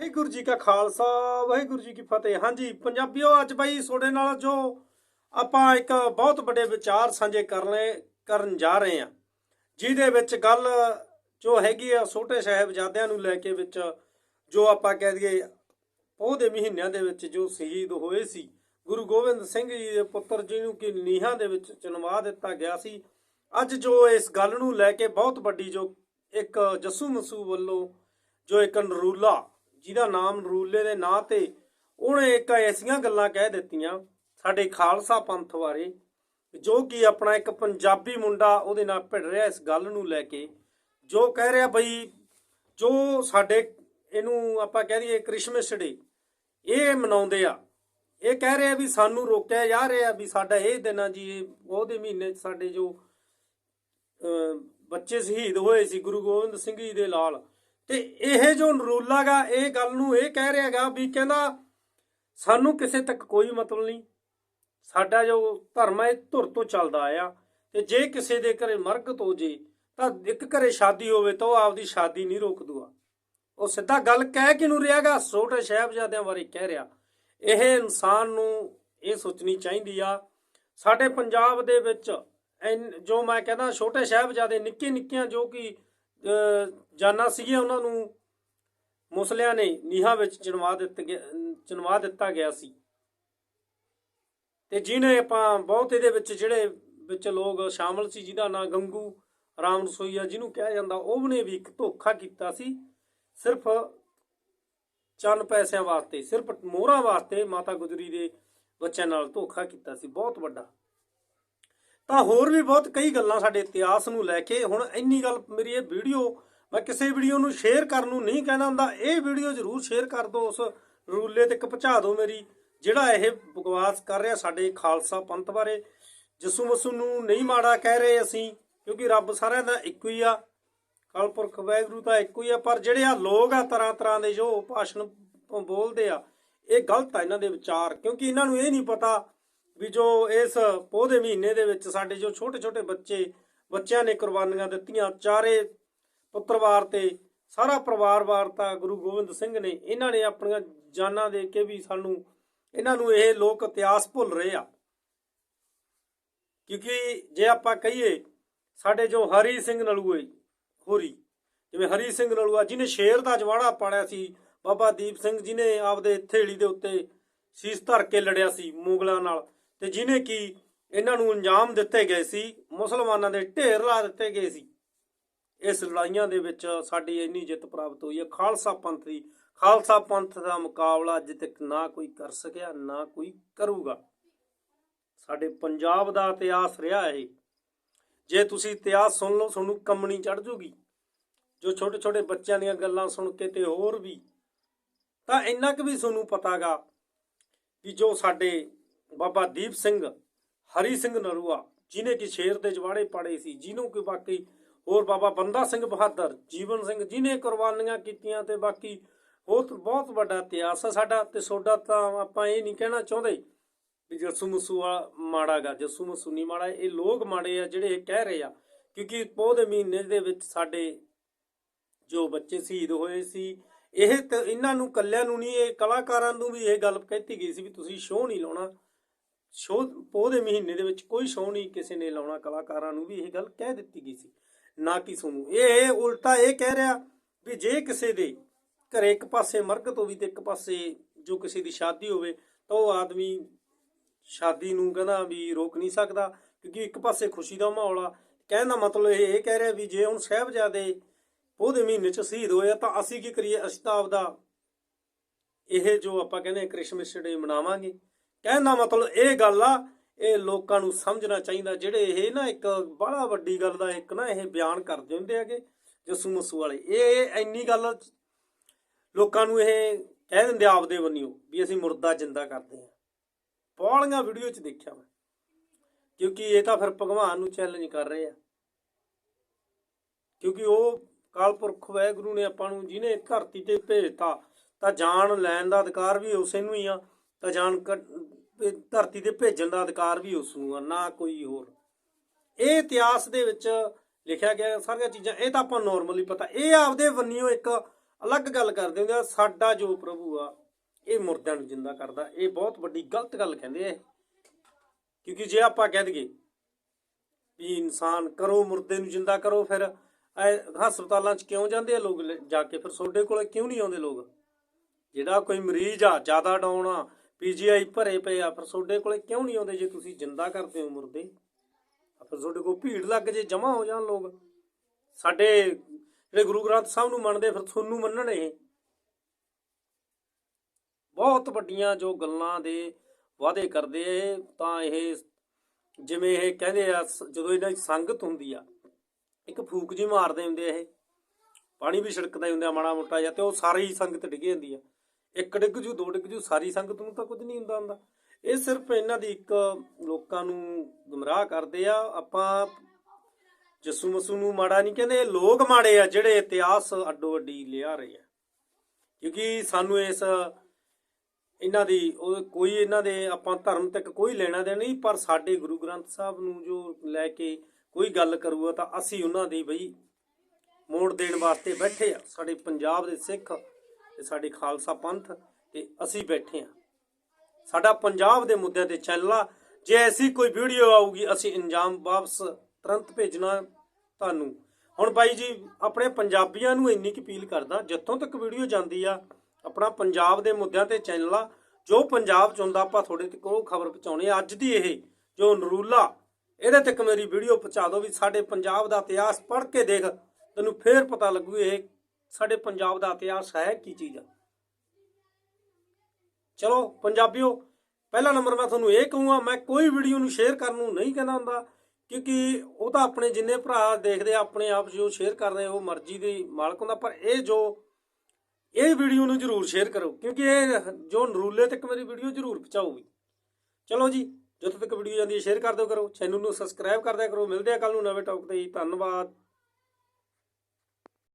ਵਾਹਿਗੁਰੂ ਜੀ ਕਾ ਖਾਲਸਾ, ਵਾਹਿਗੁਰੂ ਜੀ ਕੀ ਫਤਿਹ। ਹਾਂਜੀ, ਪੰਜਾਬੀਓ, ਅੱਜ ਬਾਈ ਤੁਹਾਡੇ ਨਾਲ ਜੋ ਆਪਾਂ ਇੱਕ ਬਹੁਤ ਵੱਡੇ ਵਿਚਾਰ ਸਾਂਝੇ ਕਰਨੇ, ਕਰਨ ਜਾ ਰਹੇ ਹਾਂ। ਜਿਹਦੇ ਵਿੱਚ ਗੱਲ ਜੋ ਹੈਗੀ ਆ ਛੋਟੇ ਸਾਹਿਬਜ਼ਾਦਿਆਂ ਨੂੰ ਲੈ ਕੇ ਵਿੱਚ, ਜੋ ਆਪਾਂ ਕਹਿ ਦਈਏ ਉਹਦੇ ਮਹੀਨਿਆਂ ਦੇ ਵਿੱਚ ਜੋ ਸ਼ਹੀਦ ਹੋਏ ਸੀ, ਗੁਰੂ ਗੋਬਿੰਦ ਸਿੰਘ ਜੀ ਦੇ ਪੁੱਤਰ ਜੀ ਨੂੰ ਕਿ ਨੀਹਾਂ ਦੇ ਵਿੱਚ ਚਿਣਵਾ ਦਿੱਤਾ ਗਿਆ ਸੀ। ਅੱਜ ਜੋ ਇਸ ਗੱਲ ਨੂੰ ਲੈ ਕੇ ਬਹੁਤ ਵੱਡੀ ਜੋ ਇੱਕ ਜੱਸੂ ਮਸੂ ਵੱਲੋਂ ਜੋ ਇੱਕ ਨਰੂਲਾ ਜਿਹਦਾ ਨਾਮ ਨਰੂਲੇ ਦੇ ਨਾਂ ਤੇ ਉਹਨੇ ਇੱਕ ਐਸੀਆਂ ਗੱਲਾਂ ਕਹਿ ਦਿੱਤੀਆਂ ਸਾਡੇ ਖਾਲਸਾ ਪੰਥ ਬਾਰੇ, ਜੋ ਕਿ ਆਪਣਾ ਇੱਕ ਪੰਜਾਬੀ ਮੁੰਡਾ ਉਹਦੇ ਨਾਲ ਭਿੜ ਰਿਹਾ ਇਸ ਗੱਲ ਨੂੰ ਲੈ ਕੇ, ਜੋ ਕਹਿ ਰਿਹਾ ਬਈ, ਜੋ ਸਾਡੇ ਇਹਨੂੰ ਆਪਾਂ ਕਹਿ ਦਈਏ ਕ੍ਰਿਸਮਸ ਡੇ, ਇਹ ਮਨਾਉਂਦੇ ਆ। ਇਹ ਕਹਿ ਰਿਹਾ ਵੀ ਸਾਨੂੰ ਰੋਕਿਆ ਜਾ ਰਿਹਾ ਵੀ ਸਾਡਾ ਇਹ ਦਿਨ ਆ ਜੀ, ਉਹਦੇ ਮਹੀਨੇ ਸਾਡੇ ਜੋ, ਅਹ ਬੱਚੇ ਸ਼ਹੀਦ ਹੋਏ ਸੀ ਗੁਰੂ ਗੋਬਿੰਦ ਸਿੰਘ ਜੀ ਦੇ ਲਾਲ ਤੇ ਇਹ ਜੋ ਨਰੂਲਾ ਗਾ, ਇਹ ਗੱਲ ਨੂੰ ਇਹ ਕਹਿ ਰਿਹਾ ਗਾ ਵੀ ਕਹਿੰਦਾ ਸਾਨੂੰ ਕਿਸੇ ਤੱਕ ਕੋਈ ਮਤਲਬ ਨਹੀਂ। ਸਾਡਾ ਜੋ ਧਰਮ ਹੈ, ਇਹ ਧੁਰ ਤੋਂ ਚੱਲਦਾ ਆਇਆ। ਤੇ ਜੇ ਕਿਸੇ ਦੇ ਘਰੇ ਮਰਗਤ ਹੋ ਜੇ, ਤਾਂ ਇੱਕ ਘਰੇ ਸ਼ਾਦੀ ਹੋਵੇ ਤਾਂ ਉਹ ਆਪਦੀ ਸ਼ਾਦੀ ਨਹੀਂ ਰੋਕ ਦੂਗਾ ਉਹ ਸਿੱਧਾ ਗੱਲ ਕਹਿ ਕਿਨੂੰ ਰਿਹਾਗਾ ਛੋਟੇ ਸਾਹਿਬਜ਼ਾਦਿਆਂ ਬਾਰੇ ਕਹਿ ਰਿਹਾ। ਇਹ ਇਨਸਾਨ ਨੂੰ ਇਹ ਸੋਚਣੀ ਚਾਹੀਦੀ ਆ। ਸਾਡੇ ਪੰਜਾਬ ਦੇ ਵਿੱਚ ਐਨ- ਜੋ ਮੈਂ ਕਹਿੰਦਾ, ਛੋਟੇ ਸਾਹਿਬਜ਼ਾਦੇ ਨਿੱਕੇ ਨਿੱਕੀਆਂ ਜੋ ਕਿ ਜਾਨਾਂ ਸੀਗੀਆਂ ਉਹਨਾਂ ਨੂੰ। ਮੁਸਲਿਆਂ ਨੇ ਨੀਹਾਂ ਵਿੱਚ ਚਿਣਵਾ ਦਿੱਤੇ ਗਿਆ- ਚਿਣਵਾ ਦਿੱਤਾ ਗਿਆ ਸੀ। ਤੇ ਜਿਹਨੇ ਆਪਾਂ ਬਹੁਤ ਇਹਦੇ ਵਿੱਚ ਜਿਹੜੇ ਵਿੱਚ ਲੋਕ ਸ਼ਾਮਲ ਸੀ, ਜਿਹਦਾ ਨਾਂ ਗੰਗੂ ਰਾਮ ਰਸੋਈਆ ਜਿਹਨੂੰ ਕਿਹਾ ਜਾਂਦਾ, ਉਹਨੇ ਵੀ ਇੱਕ ਧੋਖਾ ਕੀਤਾ ਸੀ। ਸਿਰਫ ਚੰਨ ਪੈਸਿਆਂ ਵਾਸਤੇ, ਸਿਰਫ ਮੋਹਰਾਂ ਵਾਸਤੇ ਮਾਤਾ ਗੁਜਰੀ ਦੇ ਬੱਚਿਆਂ ਨਾਲ ਧੋਖਾ ਕੀਤਾ ਸੀ, ਬਹੁਤ ਵੱਡਾ। ਤਾਂ ਹੋਰ ਵੀ ਬਹੁਤ ਕਈ ਗੱਲਾਂ ਸਾਡੇ ਇਤਿਹਾਸ ਨੂੰ ਲੈ ਕੇ ਹੁਣ ਇੰਨੀ ਗੱਲ ਮੇਰੀ ਇਹ ਵੀਡੀਓ ਮੈਂ ਕਿਸੇ ਵੀਡੀਓ ਨੂੰ ਸ਼ੇਅਰ ਕਰਨ ਨੂੰ ਨਹੀਂ ਕਹਿੰਦਾ ਹੁੰਦਾ, ਇਹ ਵੀਡੀਓ ਜ਼ਰੂਰ ਸ਼ੇਅਰ ਕਰ ਦਿਓ ਉਸ ਰੂਲੇ ਤੱਕ ਪਹੁੰਚਾ ਦਿਓ ਮੇਰੀ, ਜਿਹੜਾ ਇਹ ਬਕਵਾਸ ਕਰ ਰਿਹਾ ਸਾਡੇ ਖਾਲਸਾ ਪੰਥ ਬਾਰੇ। ਜਸੂ ਮਸੂ ਨੂੰ ਨਹੀਂ ਮਾੜਾ ਕਹਿ ਰਹੇ ਅਸੀਂ, ਕਿਉਂਕਿ ਰੱਬ ਸਾਰਿਆਂ ਦਾ ਇੱਕੋ ਹੀ ਆ। ਕਲਪੁਰਖ ਵੈਗਰੂ ਤਾਂ ਇੱਕੋ ਹੀ ਆ, ਪਰ ਜਿਹੜੇ ਆ ਲੋਕ ਆ ਤਰ੍ਹਾਂ ਤਰ੍ਹਾਂ ਦੇ ਜੋ ਭਾਸ਼ਣ ਬੋਲਦੇ ਆ, ਇਹ ਗਲਤ ਆ ਇਹਨਾਂ ਦੇ ਵਿਚਾਰ, ਕਿਉਂਕਿ ਇਹਨਾਂ ਨੂੰ ਇਹ ਨਹੀਂ ਪਤਾ ਵੀ ਜੋ ਇਸ ਪੋਹ ਦੇ ਮਹੀਨੇ ਦੇ ਵਿੱਚ ਸਾਡੇ ਜੋ ਛੋਟੇ ਛੋਟੇ ਬੱਚੇ, ਬੱਚਿਆਂ ਨੇ ਕੁਰਬਾਨੀਆਂ ਦਿੱਤੀਆਂ, ਚਾਰੇ ਪੁੱਤਰਵਾਰ ਤੇ ਸਾਰਾ ਪਰਿਵਾਰ ਵਾਰਤਾ ਗੁਰੂ ਗੋਬਿੰਦ ਸਿੰਘ ਨੇ ਇਹਨਾਂ ਨੇ ਆਪਣੀਆਂ ਜਾਨਾਂ ਦੇ ਕੇ ਵੀ ਸਾਨੂੰ ਇਹਨਾਂ ਨੂੰ ਇਹ ਲੋਕ ਇਤਿਹਾਸ ਭੁੱਲ ਰਹੇ ਆ। ਕਿਉਂਕਿ ਜੇ ਆਪਾਂ ਕਹੀਏ, ਸਾਡੇ ਜੋ ਹਰੀ ਸਿੰਘ ਨਲੂਏ ਹੋਰੀ, ਜਿਵੇਂ ਹਰੀ ਸਿੰਘ ਨਲੂਆ ਜਿਹਨੇ ਸ਼ੇਰ ਦਾ ਜਵਾੜਾ ਪਾੜਿਆ ਸੀ, ਬਾਬਾ ਦੀਪ ਸਿੰਘ ਜੀ ਨੇ ਆਪਦੇ ਥੇਲੀ ਦੇ ਉੱਤੇ ਸੀਸ ਧਰ ਕੇ ਲੜਿਆ ਸੀ ਮੁਗਲਾਂ ਨਾਲ। ਤੇ ਜਿਹਨੇ ਕੀ ਇਹਨਾਂ ਨੂੰ ਅੰਜਾਮ ਦਿੱਤੇ ਗਏ ਸੀ, ਮੁਸਲਮਾਨਾਂ ਦੇ ਢੇਰ ਲਾ ਦਿੱਤੇ ਗਏ ਸੀ। ਇਸ ਲੜਾਈਆਂ ਦੇ ਵਿੱਚ ਸਾਡੀ ਇੰਨੀ ਜਿੱਤ ਪ੍ਰਾਪਤ ਹੋਈ ਹੈ। ਖਾਲਸਾ ਪੰਥ ਦੀ, ਖਾਲਸਾ ਪੰਥ ਦਾ ਮੁਕਾਬਲਾ ਅੱਜ ਤੱਕ ਨਾ ਕੋਈ ਕਰ ਸਕਿਆ, ਨਾ ਕੋਈ ਕਰੂਗਾ। ਸਾਡੇ ਪੰਜਾਬ ਦਾ ਇਤਿਹਾਸ ਰਿਹਾ ਇਹ। ਜੇ ਤੁਸੀਂ ਇਤਿਹਾਸ ਸੁਣ ਲਓ, ਤੁਹਾਨੂੰ ਕੰਮਣੀ ਚੜ ਜੂਗੀ। ਜੋ ਛੋਟੇ ਛੋਟੇ ਬੱਚਿਆਂ ਦੀਆਂ ਗੱਲਾਂ ਸੁਣ ਕੇ ਤੇ ਹੋਰ ਵੀ। ਤਾਂ ਇੰਨਾ ਕੁ ਵੀ ਤੁਹਾਨੂੰ ਪਤਾਗਾ ਵੀ ਜੋ ਸਾਡੇ ਬਾਬਾ ਦੀਪ ਸਿੰਘ, ਹਰੀ ਸਿੰਘ ਨਰੂਆ ਜਿਨੇ ਕਿ ਸ਼ੇਰ ਦੇ ਜਵਾੜੇ ਪਾੜੇ ਸੀ, ਜਿਹਨੂੰ ਕਿ ਬਾਕੀ ਹੋਰ ਬਾਬਾ ਬੰਦਾ ਸਿੰਘ ਬਹਾਦਰ, ਜੀਵਨ ਸਿੰਘ ਜਿਨੇ ਕੁਰਬਾਨੀਆਂ ਕੀਤੀਆਂ ਤੇ ਬਾਕੀ ਬਹੁਤ ਬਹੁਤ ਵੱਡਾ ਇਤਿਹਾਸ ਆ ਸਾਡਾ ਤੇ ਸੋਡਾ ਤਾਂ ਆਪਾਂ ਇਹ ਨਹੀਂ ਕਹਿਣਾ ਚਾਹੁੰਦੇ ਵੀ ਜੱਸੂ ਮਸੂ ਆ ਮਾੜਾਗਾ ਜੱਸੂ ਮਸੂ ਨਹੀਂ ਮਾੜਾ, ਇਹ ਲੋਕ ਮਾੜੇ ਆ ਜਿਹੜੇ ਇਹ ਕਹਿ ਰਹੇ ਆ, ਕਿਉਂਕਿ ਪੋਹ ਦੇ ਮਹੀਨੇ ਦੇ ਵਿੱਚ ਸਾਡੇ ਜੋ ਬੱਚੇ ਸ਼ਹੀਦ ਹੋਏ ਸੀ, ਇਹ ਤਾਂ ਇਹਨਾਂ ਨੂੰ, ਕੱਲਿਆਂ ਨੂੰ ਨਹੀਂ, ਇਹ ਕਲਾਕਾਰਾਂ ਨੂੰ ਵੀ ਇਹ ਗੱਲ ਕਹਿਤੀ ਗਈ ਸੀ ਵੀ ਤੁਸੀਂ ਸ਼ੋਅ ਨਹੀਂ ਲਾਉਣਾ। ਸ਼ੋਅ ਪੋਹ ਦੇ ਮਹੀਨੇ ਦੇ ਵਿੱਚ ਕੋਈ ਸ਼ੋਅ ਨਹੀਂ ਕਿਸੇ ਨੇ ਲਾਉਣਾ, ਕਲਾਕਾਰਾਂ ਨੂੰ ਵੀ ਇਹ ਗੱਲ ਕਹਿ ਦਿੱਤੀ ਗਈ ਸੀ, ਨਾ ਕਿ ਸੋਨੂੰ। ਇਹ ਇਹ ਉਲਟਾ ਇਹ ਕਹਿ ਰਿਹਾ ਵੀ ਜੇ ਕਿਸੇ ਦੇ ਘਰੇ ਇੱਕ ਪਾਸੇ ਮਰਗਤ ਹੋਵੇ ਤੇ ਇੱਕ ਪਾਸੇ ਜੋ ਕਿਸੇ ਦੀ ਸ਼ਾਦੀ ਹੋਵੇ, ਤਾਂ ਉਹ ਆਦਮੀ ਸ਼ਾਦੀ ਨੂੰ ਕਹਿੰਦਾ ਵੀ ਰੋਕ ਨਹੀਂ ਸਕਦਾ, ਕਿਉਂਕਿ ਇੱਕ ਪਾਸੇ ਖੁਸ਼ੀ ਦਾ ਮਾਹੌਲ ਆ। ਕਹਿਣ ਦਾ ਮਤਲਬ ਇਹ ਇਹ ਕਹਿ ਰਿਹਾ ਵੀ ਜੇ ਹੁਣ ਸਾਹਿਬਜ਼ਾਦੇ ਉਹਦੇ ਮਹੀਨੇ ਚ ਸ਼ਹੀਦ ਹੋਏ ਆ, ਤਾਂ ਅਸੀਂ ਕੀ ਕਰੀਏ? ਅਸੀਂ ਤਾਂ ਆਪਦਾ ਇਹ ਜੋ ਆਪਾਂ ਕਹਿੰਦੇ ਕ੍ਰਿਸਮਸ ਡੇ ਮਨਾਵਾਂਗੇ। ਕਹਿਣ ਦਾ ਮਤਲਬ ਇਹ ਗੱਲ ਆ, ਇਹ ਲੋਕਾਂ ਨੂੰ ਸਮਝਣਾ ਚਾਹੀਦਾ, ਜਿਹੜੇ ਇਹ ਨਾ ਇੱਕ ਬੜਾ ਵੱਡੀ ਗੱਲ ਦਾ ਇੱਕ ਨਾ ਇਹ ਬਿਆਨ ਕਰਦੇ ਹੁੰਦੇ ਹੈਗੇ, ਜਸੂ ਮਸੂ ਵਾਲੇ। ਇਹ ਇੰਨੀ ਗੱਲ ਲੋਕਾਂ ਨੂੰ ਇਹ ਕਹਿ ਦਿੰਦੇ ਆਪਦੇ ਬੰਨਿਓ ਵੀ ਅਸੀਂ ਮੁਰਦਾ ਜਿੰਦਾ ਕਰਦੇ ਹਾਂ। ਬਾਹਲੀਆਂ ਵੀਡੀਓ 'ਚ ਦੇਖਿਆ ਮੈਂ, ਕਿਉਂਕਿ ਇਹ ਤਾਂ ਫਿਰ ਭਗਵਾਨ ਨੂੰ ਚੈਲੰਜ ਕਰ ਰਹੇ ਆ। ਕਿਉਂਕਿ ਉਹ ਕਾਲਪੁਰਖ ਵਾਹਿਗੁਰੂ ਨੇ ਆਪਾਂ ਨੂੰ ਜਿਹਨੇ ਧਰਤੀ ਤੇ ਭੇਜਤਾ, ਤਾਂ ਜਾਨ ਲੈਣ ਦਾ ਅਧਿਕਾਰ ਵੀ ਉਸੇ ਨੂੰ ਹੀ ਆ। ਤਾਂ ਜਾਨ ਧਰਤੀ ਤੇ ਭੇਜਣ ਦਾ ਅਧਿਕਾਰ ਵੀ ਉਸ ਨੂੰ ਆ, ਨਾ ਕੋਈ ਹੋਰ। ਇਹ ਇਤਿਹਾਸ ਦੇ ਵਿੱਚ ਲਿਖਿਆ ਗਿਆ ਸਾਰੀਆਂ ਚੀਜ਼ਾਂ, ਇਹ ਤਾਂ ਆਪਾਂ ਨਾਰਮਲੀ ਪਤਾ, ਇਹ ਆਪਦੇ ਵੰਨਿਓ ਇੱਕ ਅਲੱਗ ਗੱਲ ਕਰਦੇ ਹੁੰਦੇ ਆ, ਸਾਡਾ ਜੋ ਪ੍ਰਭੂ ਆ, ਇਹ ਮੁਰਦਿਆਂ ਨੂੰ ਜਿੰਦਾ ਕਰਦਾ। ਇਹ ਬਹੁਤ ਵੱਡੀ ਗਲਤ ਗੱਲ ਕਹਿੰਦੇ ਆ ਇਹ। ਕਿਉਂਕਿ ਜੇ ਆਪਾਂ ਕਹਿ ਦਈਏ ਵੀ ਇਨਸਾਨ ਕਰੋ, ਮੁਰਦੇ ਨੂੰ ਜਿੰਦਾ ਕਰੋ, ਫਿਰ ਹਸਪਤਾਲਾਂ 'ਚ ਕਿਉਂ ਜਾਂਦੇ ਆ ਲੋਕ? ਜਾ ਕੇ ਫਿਰ ਤੁਹਾਡੇ ਕੋਲ ਕਿਉਂ ਨਹੀਂ ਆਉਂਦੇ ਲੋਕ? ਜਿਹੜਾ ਕੋਈ ਮਰੀਜ਼ ਆ, ਜ਼ਿਆਦਾ ਡਾਊਨ ਆ ਪੀਜੀਆਈ ਭਰੇ ਪਏ ਆ ਫਿਰ ਤੁਹਾਡੇ ਕੋਲੇ ਕਿਉਂ ਨਹੀਂ ਆਉਂਦੇ ਜੇ ਤੁਸੀਂ ਜਿੰਦਾ ਕਰਦੇ ਹੋ ਮੁਰਦੇ ਫਿਰ ਤੁਹਾਡੇ ਕੋਲ ਭੀੜ ਲੱਗ ਜੇ ਜਮਾ ਹੋ ਜਾਣ ਲੋਕ। ਸਾਡੇ ਜਿਹੜੇ ਗੁਰੂ ਗ੍ਰੰਥ ਸਾਹਿਬ ਨੂੰ ਮੰਨਦੇ ਫਿਰ ਤੁਹਾਨੂੰ ਮੰਨਣ ਇਹ। ਬਹੁਤ ਵੱਡੀਆਂ ਜੋ ਗੱਲਾਂ ਦੇ ਵਾਅਦੇ ਕਰਦੇ ਇਹ, ਤਾਂ ਇਹ ਜਿਵੇਂ ਇਹ ਕਹਿੰਦੇ ਆ ਜਦੋਂ ਇਹਨਾਂ ਦੀ ਸੰਗਤ ਹੁੰਦੀ ਆ ਇੱਕ ਫੂਕ ਜੀ ਮਾਰਦੇ ਹੁੰਦੇ ਇਹ। ਪਾਣੀ ਵੀ ਛਿੜਕਦਾ ਹੁੰਦਾ ਮਾੜਾ ਮੋਟਾ ਜਿਹਾ ਤੇ ਉਹ ਸਾਰੀ ਸੰਗਤ ਡਿੱਗੀ ਜਾਂਦੀ ਆ। ਇੱਕ ਡਿੱਗ ਜੂ, ਦੋ ਡਿੱਗ ਜੂ, ਸਾਰੀ ਸੰਗਤ ਨੂੰ ਤਾਂ ਕੁਝ ਨਹੀਂ ਹੁੰਦਾ ਹੁੰਦਾ। ਇਹ ਸਿਰਫ ਇਹਨਾਂ ਦੀ ਇੱਕ ਲੋਕਾਂ ਨੂੰ ਗੁੰਮਰਾਹ ਕਰਦੇ ਆ। ਆਪਾਂ ਜੱਸੂ ਮਸੂ ਨੂੰ ਮਾੜਾ ਨਹੀਂ ਕਹਿੰਦੇ, ਇਹ ਲੋਕ ਮਾੜੇ ਆ ਜਿਹੜੇ ਇਤਿਹਾਸ ਅੱਡੋ ਅੱਡੀ ਲਿਆ ਰਹੇ ਆ। ਕਿਉਂਕਿ ਸਾਨੂੰ ਇਸ ਇਹਨਾਂ ਦੀ, ਉਹ ਕੋਈ ਇਹਨਾਂ ਦੇ ਆਪਾਂ ਧਰਮ ਤੱਕ ਕੋਈ ਲੈਣਾ ਦੇਣਾ ਨਹੀਂ, ਪਰ ਸਾਡੇ ਗੁਰੂ ਗ੍ਰੰਥ ਸਾਹਿਬ ਨੂੰ ਜੋ ਲੈ ਕੇ ਕੋਈ ਗੱਲ ਕਰੂਗਾ ਤਾਂ ਅਸੀਂ ਉਹਨਾਂ ਦੀ ਬਈ ਮੋੜ ਦੇਣ ਵਾਸਤੇ ਬੈਠੇ ਆ। ਸਾਡੇ ਪੰਜਾਬ ਦੇ ਸਿੱਖ ਤੇ ਸਾਡੇ ਖਾਲਸਾ ਪੰਥ ਤੇ ਅਸੀਂ ਬੈਠੇ ਆ ਸਾਡਾ ਪੰਜਾਬ ਦੇ ਮੁੱਦਿਆਂ ਤੇ ਚੱਲਣਾ ਜੇ ਐਸੀ ਕੋਈ ਵੀਡੀਓ ਆਊਗੀ, ਅਸੀਂ ਇੰਜਾਮ ਵਾਪਸ ਤੁਰੰਤ ਭੇਜਣਾ ਤੁਹਾਨੂੰ। ਹੁਣ ਬਾਈ ਜੀ, ਆਪਣੇ ਪੰਜਾਬੀਆਂ ਨੂੰ ਇੰਨੀ ਕੁ ਅਪੀਲ ਕਰਦਾ, ਜਿੱਥੋਂ ਤੱਕ ਵੀਡੀਓ ਜਾਂਦੀ ਆ, ਆਪਣਾ ਪੰਜਾਬ ਦੇ ਮੁੱਦਿਆਂ ਤੇ ਚੈਨਲ ਆ ਜੋ ਪੰਜਾਬ ਚ ਹੁੰਦਾ, ਆਪਾਂ ਤੁਹਾਡੇ ਤੱਕ ਉਹ ਖਬਰ ਪਹੁੰਚਾਉਣੀ ਅੱਜ ਦੀ ਇਹ ਜੋ ਨਰੂਲਾ, ਇਹਦੇ ਤੱਕ ਮੇਰੀ ਵੀਡੀਓ ਪਹੁੰਚਾ ਦਿਓ ਵੀ ਸਾਡੇ ਪੰਜਾਬ ਦਾ ਇਤਿਹਾਸ ਪੜ੍ਹ ਕੇ ਦੇਖ, ਤੈਨੂੰ ਫੇਰ ਪਤਾ ਲੱਗੂ ਇਹ ਸਾਡੇ ਪੰਜਾਬ ਦਾ ਇਤਿਹਾਸ ਹੈ ਕੀ ਚੀਜ਼ ਆ। ਚਲੋ ਪੰਜਾਬੀਓ, ਪਹਿਲਾ ਨੰਬਰ ਮੈਂ ਤੁਹਾਨੂੰ ਇਹ ਕਹੂੰਗਾ, ਮੈਂ ਕੋਈ ਵੀਡੀਓ ਨੂੰ ਸ਼ੇਅਰ ਕਰਨ ਨੂੰ ਨਹੀਂ ਕਹਿੰਦਾ ਹੁੰਦਾ, ਕਿਉਂਕਿ ਉਹ ਤਾਂ ਆਪਣੇ ਜਿੰਨੇ ਭਰਾ ਦੇਖਦੇ ਆ, ਆਪਣੇ ਆਪ ਜੋ ਸ਼ੇਅਰ ਕਰਦੇ ਉਹ ਮਰਜ਼ੀ ਦੀ ਮਾਲਕ ਹੁੰਦਾ, ਪਰ ਇਹ ਜੋ, ਇਹ ਵੀਡੀਓ ਨੂੰ ਜਰੂਰ ਸ਼ੇਅਰ ਕਰੋ, ਕਿਉਂਕਿ ਇਹ ਜੋ ਨਰੂਲੇ ਤੱਕ ਮੇਰੀ ਵੀਡੀਓ ਜਰੂਰ ਪਹੁੰਚਾਊਗੀ। ਚਲੋ ਜੀ, ਜਦੋਂ ਤੱਕ ਵੀਡੀਓ ਜਾਂਦੀ ਹੈ ਸ਼ੇਅਰ ਕਰ ਦਿਓ ਕਰੋ ਚੈਨਲ ਨੂੰ ਸਬਸਕ੍ਰਾਈਬ ਕਰਦਿਆ ਕਰੋ, ਮਿਲਦੇ ਆ ਕੱਲ ਨੂੰ ਨਵੇਂ ਟੌਪ ਤੇ ਜੀ, ਧੰਨਵਾਦ।